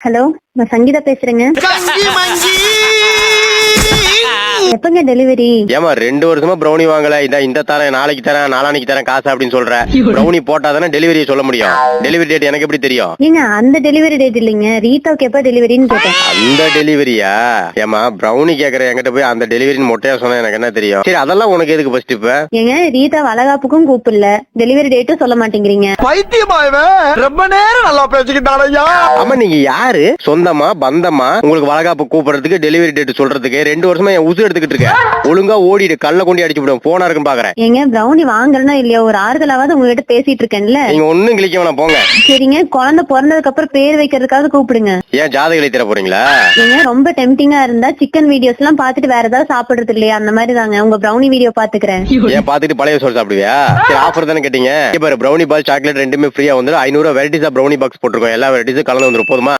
Hello நான் சங்கீதா பேசுறேங்க. எப்பங்க delivery ஏமா ரெண்டு வருஷமா ப்ரௌனி வாங்கல. இந்த இந்த தரேன் நாளைக்கு தரேன் நாளானைக்கு தரேன் காசு அப்படின்னு சொல்ற. ப்ரௌனி போட்டா தானே டெலிவரி சொல்ல முடியும். டெலிவரி டேட் எனக்கு எப்படி தெரியும்? ஏங்க அந்த டெலிவரி டேட் இல்லைங்க. ரீதாவுக்கு எப்ப டெலிவரின்னு கேட்டேன். அந்த டெலிவரியா ஏமா ப்ரௌனி கேக்குற என்கிட்ட போய் அந்த டெலிவரின்னு மொட்டையா சொன்னா எனக்கு என்ன தெரியும்? சரி அதெல்லாம் உனக்கு எதுக்கு ஃபர்ஸ்ட் இப்ப? ஏங்க ரீதா வளகாப்புக்கும் கூப்பிடல. டெலிவரி டேட்டும் சொல்ல மாட்டேங்கிறீங்க. பைத்தியமா இவன்? ரொம்ப நேரம் நல்லா பேசிக்கிட்டான் ஐயா. ஆமா நீங்க யாரு? சொந்தமா பந்தமா? உங்களுக்கு வளகாப்பு கூப்பிடுறதுக்கு டெலிவரி டேட் சொல்றதுக்கு ரெண்டு வருஷமா என் உசு எடுத்துக்கிட்டு இருக்க ஒழுங்கா ஓடிடு. கல்ல கொண்டு அடிச்சு விடும். போனா இருக்குன்னு பாக்குறேன். ஏங்க ப்ரௌனி வாங்கலன்னா இல்லையா? ஒரு ஆறுதலாவது உங்ககிட்ட பேசிட்டு இருக்கேன்ல. நீங்க ஒண்ணும் கிளிக்க வேணாம். போங்க. சரிங்க. குழந்தை பிறந்ததுக்கு அப்புறம் பேர் வைக்கிறதுக்காக கூப்பிடுங்க. ஏன் ஜாதகளை தர போறீங்களா? ஏங்க ரொம்ப டெம்டிங்கா இருந்தா சிக்கன் வீடியோஸ் எல்லாம் பாத்துட்டு வேற ஏதாவது சாப்பிடுறது இல்லையா? அந்த மாதிரி தாங்க. உங்க ப்ரௌனி வீடியோ பாத்துக்கிறேன் ஏன் பாத்துட்டு பழைய சோறு சாப்பிடுவியா? சரி ஆஃபர் தானே கேட்டீங்க. இப்ப ப்ரௌனி பால் சாக்லேட் ரெண்டுமே ஃப்ரீயா வந்துடும் ஐநூறு வெரைட்டிஸ் ப்ரௌனி பாக்ஸ் போட்டிருக்கோம். எல்லா வெரைட்டிஸும் கலந்து வந்துரும். போதுமா?